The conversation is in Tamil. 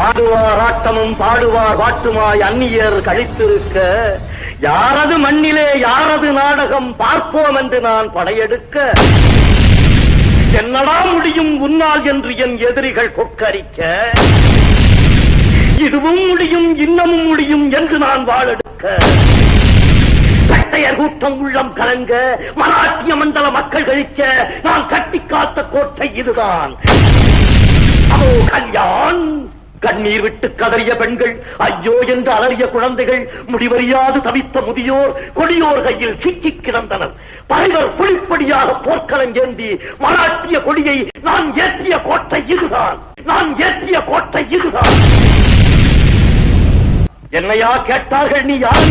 காலமும் பாடுவார் பாட்டுமாய் அந்நியர் கழித்திருக்க. யாரது மண்ணிலே யாரது நாடகம் பார்ப்போம் என்று நான் படையெடுக்க. என்னடா முடியும் உன்னால் என்று என் எதிரிகள் கொக்கரிக்க? இதுவும் முடியும் இன்னமும் முடியும் என்று நான் வாழெடுக்க. கட்டையர் கூட்டம் உள்ளம் கலங்க மராட்டிய மண்டல மக்கள் கழிக்க நான் கட்டி காத்த கோட்டை இதுதான். அதோ கல்யாண் கண்ணீர் விட்டு கதறிய பெண்கள் ஐயோ என்று அலறிய குழந்தைகள் முடிவறியாது தவித்த முதியோர் கொடியோர் கையில் சிக்கிக் கிடந்தனர். பகைவர் புலிப்படியாக போர்க்களம் ஏந்தி மராட்டிய கொடியை நான் ஏற்றிய கோட்டை இதுதான் நான் ஏற்றிய கோட்டை இதுதான். என்னையா கேட்டார்கள் நீ யார்?